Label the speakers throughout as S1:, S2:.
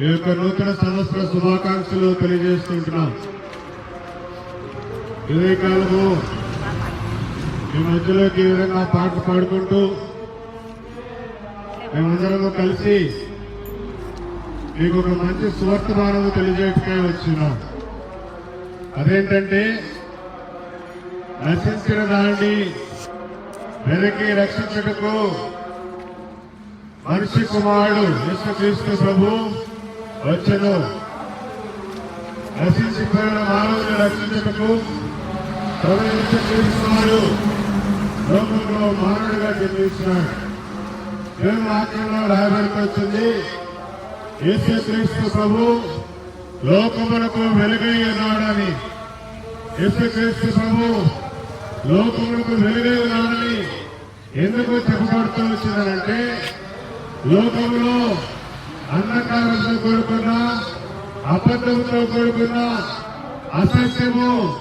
S1: ఈ యొక్క నూతన సంవత్సర శుభాకాంక్షలు తెలియజేస్తుంటున్నాం ఇదే కాలము మీ మధ్యలోకి ఈ విధంగా పాటలు పాడుకుంటూ మేమందరము కలిసి మీకు ఒక మంచి సువర్తమానము తెలియజేయటమే వచ్చినాం. అదేంటంటే నశించిన దాన్ని వెనక్కి రక్షించటకు మనిషి కుమారుడు యేసుక్రీస్తు ప్రభు వచ్చను. నశించిపోయిన మానవుని రక్షించటకు ప్రభు యేసుక్రీస్తు లోకంలో మానవుడిగా జన్మించినాడు. మేము వాక్యంలో రాయబడికి వచ్చింది. యేసుక్రీస్తు ప్రభు లోకములకు వెలుగై ఉన్నాడని. యేసుక్రీస్తు ప్రభు లోకములకు వెలుగై ఉన్నాడని ఎందుకు చెప్పబడుతూ వచ్చిందనంటే లోకంలో అంధకారంతో కూడుకున్న అబద్ధంతో కూడుకున్న అసత్యము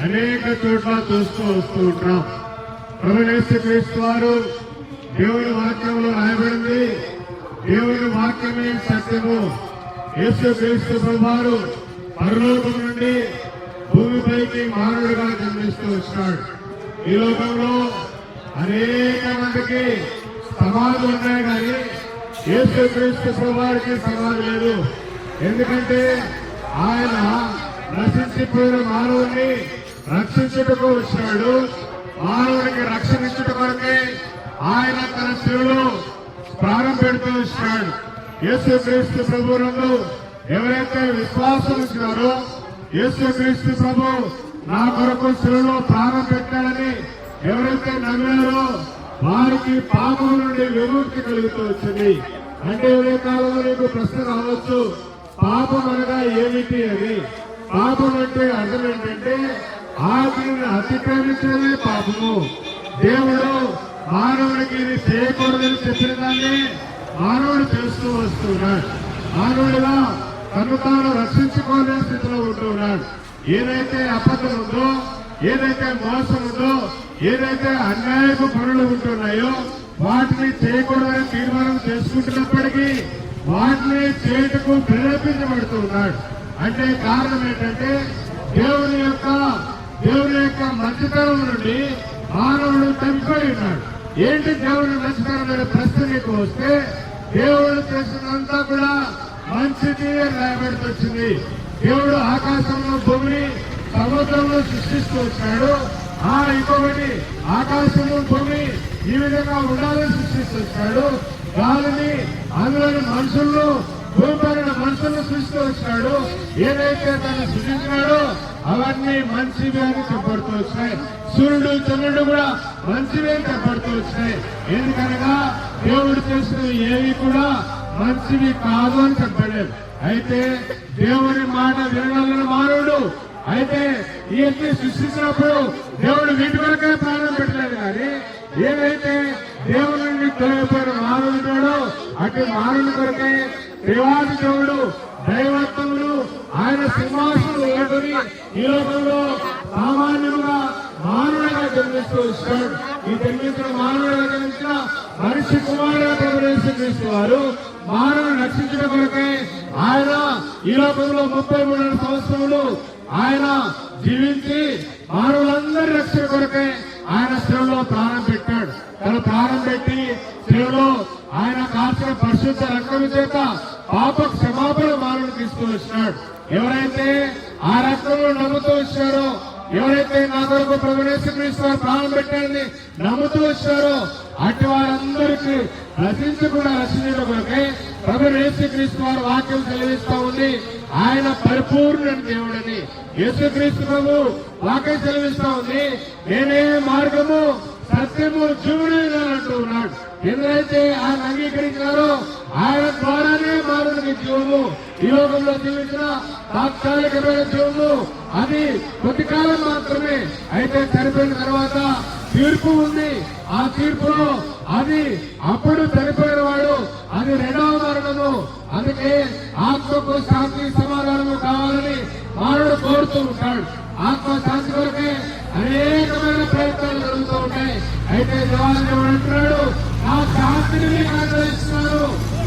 S1: అనేక చోట్ల చూస్తూ వస్తూ ఉంటాం. ప్రభుత్వ వారు దేవుని వాక్యంలో రాయబడింది. దేవుని వాక్యమే సత్యము. యేసు క్రీస్తు ప్రభువారు పరలోకం నుండి భూమిపైకి మానవుడిగా జన్మిస్తూ వచ్చినాడు. ఈ లోకంలో అనేక మందికి సమాధులు ఉన్నాయి కానీ యేసు క్రీస్తు ప్రభువారికి సమాధి లేదు. ఎందుకంటే ఆయన నశించిపోయిన మానవుని రక్షించుటకు వచ్చాడు. మానవుడికి రక్షణ ఇచ్చుట కొరకే ఆయన తన శివులో ప్రాణం పెడుతూ వచ్చాడు. యేసు క్రీస్తు ప్రభువునందు ఎవరైతే విశ్వాసం ఇచ్చినారో యేసు క్రీస్తు ప్రభు నా కొరకు శిలువలో ప్రాణం పెట్టాడని ఎవరైతే నమ్మారో వారికి పాపం నుండి విముక్తి కలుగుతూ వచ్చింది. అంటే ఏ కాలంలో నీకు ప్రశ్న రావచ్చు? పాపం అనగా ఏమిటి అని. పాపం అంటే అర్థం ఏంటంటే ఆత్మని అతిక్రమించడమే పాపము. దేవుడు మానవుడికి ఇది చేయకూడదని చెప్పిన దాన్ని మానవుడు చేస్తూ వస్తున్నాడు. మానవుడిగా తను తాను రక్షించుకోలేని స్థితిలో ఉంటున్నాడు ఏదైతే అబద్ధం ఉందో ఏదైతే మోసం ఉందో ఏదైతే అన్యాయపు పనులు ఉంటున్నాయో వాటిని చేయకూడదని తీర్మానం చేసుకుంటున్నప్పటికీ వాటిని చేయటకు ప్రేరేపించబడుతున్నాడు. అంటే కారణం ఏంటంటే దేవుని యొక్క దేవుని యొక్క మంచితనం నుండి మానవుడు తప్పిపోయి ఉన్నాడు. ఏంటి దేవుని మంచితనం అనే ప్రశ్న నీకు వస్తే దేవుడు చేసినంతా కూడా మంచిది అని రాయబడుతూ వచ్చింది దేవుడు ఆకాశంలో భూమిని సముద్రంలో సృష్టిస్తూ వచ్చాడు. ఆ ఇంకొకటి ఆకాశము భూమి ఈ విధంగా ఉండాలని సృష్టిస్తూ వచ్చాడు గాలిని అందులోని మనుషులను భూపడిన మనుషులను సృష్టి వచ్చాడు. ఏదైతే తను సృష్టించినాడో అవన్నీ మంచివి అని చెప్పబడుతూ వచ్చినాయి సూర్యుడు చంద్రుడు కూడా మంచివి అని చెప్పబడుతూ వచ్చినాయి ఎందుకనగా దేవుడు చేసిన ఏవి కూడా మంచివి కాదు అని చెప్పలేదు. అయితే దేవుని మాట వినగలిగిన మానవుడు అయితే ఇవన్నీ సృష్టించినప్పుడు దేవుడు వీటి వరకే ప్రాణం పెట్టలేదు కానీ ఏదైతే దేవుని నుండి తొలగిపోయిన మానవుడు అటు మానవుని కొరకే దేవాది దేవుడు దైవత్వములు ఆయన సింహాసనం ఏడుని ఈ లోకంలో సామాన్యంగా మానవుడిగా జన్మిస్తూ వచ్చాడు. ఈ జన్మించిన మానవుడిగా జన్మించిన మనిషి కుమారుడిగా ప్రవేశిస్తూ వారు మానవుడు రక్షించడం కొరకే ఆయన ఈ లోకంలో ముప్పై మూడు సంవత్సరములు ఆయన జీవించి మానవులందరి రక్షణ కొరకే ఆయన శ్రమలో ప్రాణం పెట్టాడు. తన ప్రాణం పెట్టి శ్రమలో ఆయన కాల్చిన పరిశుద్ధ రక్తం చేత పాప క్షమాపణ మానవుడు తీసుకుని వచ్చినాడు. ఎవరైతే ఆ రక్తంలో నమ్ముతూ వచ్చారో ఎవరైతే నా కొరకు ప్రభుత్వ ప్రాణం పెట్టాడని నమ్ముతూ వచ్చారో అటు వారందరికీ రచించకుండా రచించడం కొరకే ప్రభు యేసుక్రీస్తు వారి వాక్యం సెలవిస్తా ఉంది ఆయన పరిపూర్ణ దేవుడని యేసుక్రీస్తు ప్రభు వాక్యం సెలవిస్తా ఉంది. నేనే మార్గము సత్యము జీవుడు అంటూ ఉన్నాడు. ఎందుకైతే ఆయన అంగీకరించినారో ఆయన ద్వారానే మానవునికి జీవము. ఈ లోకంలో జీవించిన తాత్కాలికమైన జీవము. అది కొద్ది కాలం మాత్రమే. అయితే చనిపోయిన తర్వాత తీర్పు ఉంది. ఆ తీర్పులో అది అప్పుడు చనిపోయిన వాడు అది రెండవ మరణము. అందుకే ఆత్మకు శాంతి మానవుడు కోరుతూ ఉంటాడు. ఆత్మశాంతి కొరకే అనేకమైన ప్రయత్నాలు జరుగుతూ ఉంటాయి. అయితే దేవాలయం అంటున్నాడు ఆ శాంతిని మీకు అనుగ్రహిస్తున్నాడు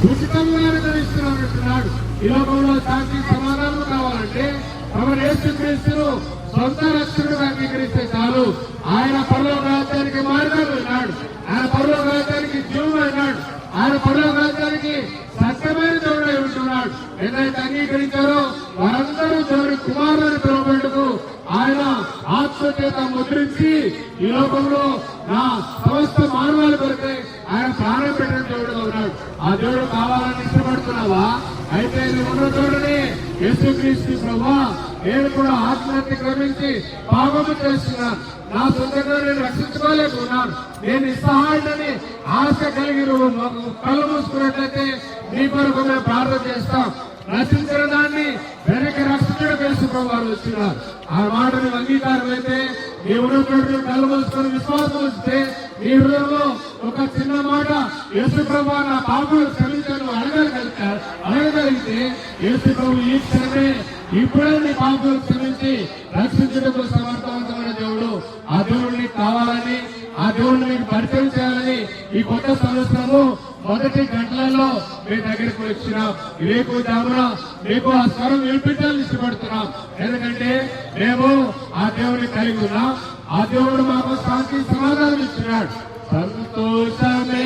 S1: ఉచితంగా అనుగ్రహిస్తున్నాడు అంటున్నాడు. ఈ లోకంలో శాంతి సమాధానం కావాలంటే తమ యేసుక్రీస్తును సొంత రక్షకుడుగా అంగీకరిస్తే చాలు. ఆయన పరలోక రాజ్యానికి మార్గం ఉన్నాడు ఆయన పరలోక రాజ్యానికి జీవం ఉన్నాడు ఆయన పరలోక రాజ్యానికి సత్యమైన దేవుడై ఉంటున్నాడు ఏదైతే అంగీకరించారో వారందరూ దేవుడి కుమారుని పిలువబెట్టుకు ఆయన ఆత్మచేత ముద్రించి ఈ లోకంలో నా సమస్త మానవాళి కొరకే ఆయన ప్రాణం పెట్టిన దేవుడు ఉన్నాడు ఆ దేవుడు కావాలని ఇష్టపడుతున్నావా? అయితే నువ్వు ఉన్న దేవుడిని యేసుక్రీస్తు ప్రభా నేను కూడా ఆత్మహత్య క్రమించి పాపము చేస్తున్నాను నా సొంతంగా నేను రక్షించుకోలేకున్నాను నేను ఇస్తాడని ఆశ కలిగి కళ్ళు మూసుకున్నట్లయితే మీ కొరకు మేము ప్రార్థన చేస్తాం. రక్షించిన దాన్ని వెనక రక్షించడం తెలుసు వారు వచ్చినారు. ఆ మాటను అంగీకారం అయితే నీ ఉన్నటువంటి కళ్ళు మూసుకొని విశ్వాసం వస్తే నీ హృదయంలో ఒక చిన్న మాట యేసు ప్రభా నా పాపలు క్షమించండి. అడగగలిగితే అడగగలిగితే యేసు ప్రభు ఈ క్షణమే ఇప్పుడే నీ పాపలు క్షమించి రక్షించడంలో సమర్థవంతమైన దేవుడు. ఆ దేవుడిని కావాలని ఆ దేవుడిని మీకు పరిచయం చేయాలని ఈ కొత్త సంవత్సరము మొదటి గంటలలో మీ దగ్గరకు వచ్చినాం. రేపు దామున మీకు ఆ స్వరం వినిపించాలని ఇష్టపడుతున్నాం. ఎందుకంటే మేము ఆ దేవుని కలిగి ఉన్నాం. ఆ దేవుడు మాకు శాంతి సమాధానం ఇచ్చినాడు సంతోషమే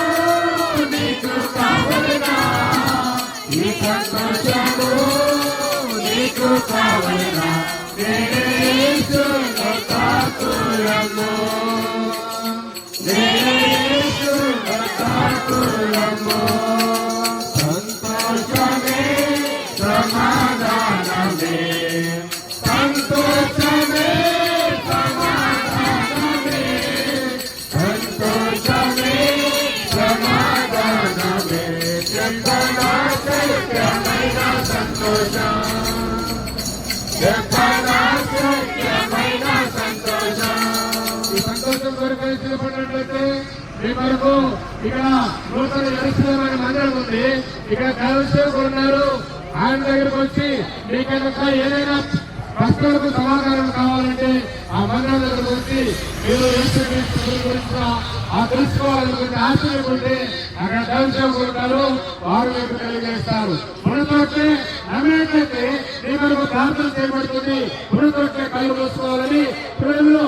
S1: సంతోషము నీకు కావాలిగా నేనేసు కాకులము నేనేసు కాకులము సంతోషం. చెప్పనా సత్యమైన సంతోషం ఈ సంతోషం కొరకు సిద్ధపడినట్లయితే మీ ఇక్కడ నూతన మందిరం ఉంది ఇక్కడ ఉన్నారు ఆయన దగ్గరకు వచ్చి మీకైనా ఏదైనా ప్రశ్నలకు సమాధానం కావాలంటే ఆ మందిరం దగ్గరకు వచ్చి మీరు గురించి ఆ తెలుసుకోవాలనుకుంటే ఆశ్చర్యకుంటే అక్కడ దైవసేవకులు ఉన్నారు వారు మీకు తెలియజేస్తారు. పునతోటే నమ్మినట్లయితే మీ మనకు ప్రార్థన చేయబడుతుంది. పునతోటే కళ్ళు మూసుకోవాలని ప్రేమలో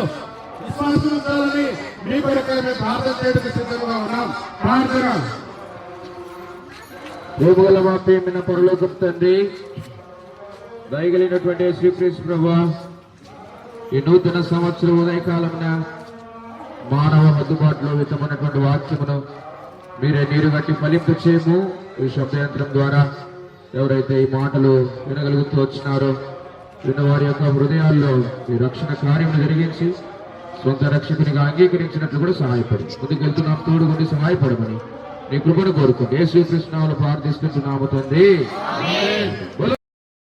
S1: విశ్వాసం ఉండాలని మీ కొరకై మేము ప్రార్థన చేయడానికి సిద్ధంగా ఉన్నాం. ప్రార్థన.
S2: దేవుల మా ప్రేమిన పరలోకం తండ్రి దయగలిగినటువంటి శ్రీకృష్ణ ప్రభు ఈ నూతన సంవత్సరం ఉదయకాలమున మానవ అందుబాటులో విత్తమైనటువంటి వాక్యమును మీరే నీరు గట్టి ఫలింపు చేయము. ఈ శబ్దయంత్రం ద్వారా ఎవరైతే ఈ మాటలు వినగలుగుతూ వచ్చినారో విన్నవారి యొక్క హృదయాల్లో ఈ రక్షణ కార్యం జరిగించి సొంత రక్షకునిగా అంగీకరించినట్లు కూడా సహాయపడి. ముందుకెళ్తున్నాం తోడుగుండి సహాయపడమని నీ కృపను కోరుకుంటే శ్రీకృష్ణాలు ప్రార్థిస్తున్నాము తండ్రి.